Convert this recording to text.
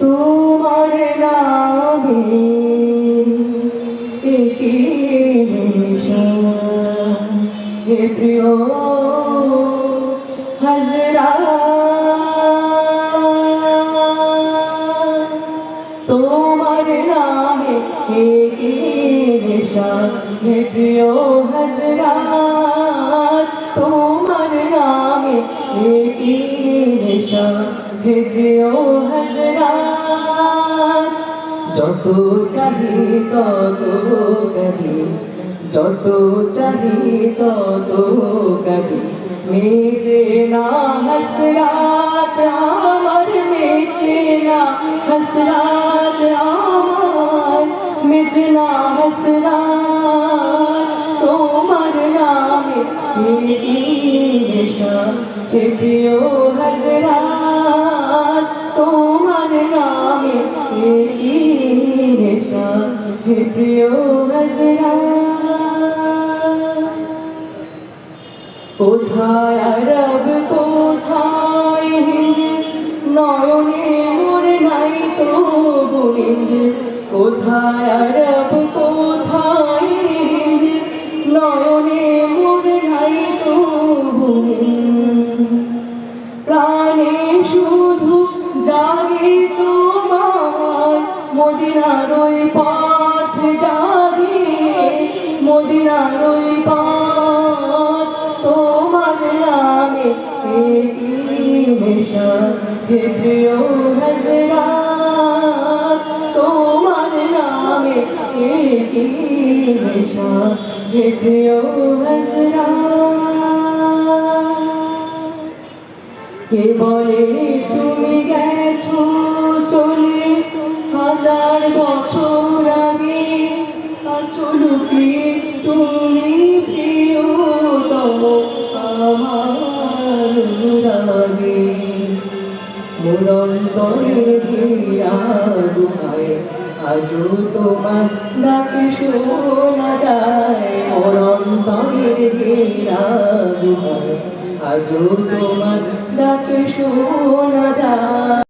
তোমার নামে হে প্রিয় হাজরা, তোমার নামে একে নেশা হে প্রিয় হাজরা, তোমার নামে একে নেশা হে প্রিয় হাজরা যত চাহি তত কাঁদি যত চাহি তত কাঁদি মেটে না হসরাত, আমার মেটে না হসরাত, আমার মেটে না হসরাত, তোমার নামে মেরি নেশা, হে প্রিয় হজরাত তোমার নামে হে কোথায় হিন্দ? নয়নে মোর নাই তো বুনিন্দ কোথায় আরব মদিনার ওই পথ জাগে, মদিনার ওই পথ তোমার নামে নেশা হে প্রিয় হজরাত তোমার নামে কি নেশা হে প্রিয় হজরাত কে বলে তুমি গেছো চলে অন্তরের ঘেরা গুহায় আজও তোমার ডাকে শোনা যায় মোর অন্তরের ঘেরা গুহায়। আজও তোমার ডাকে শোনা যায়।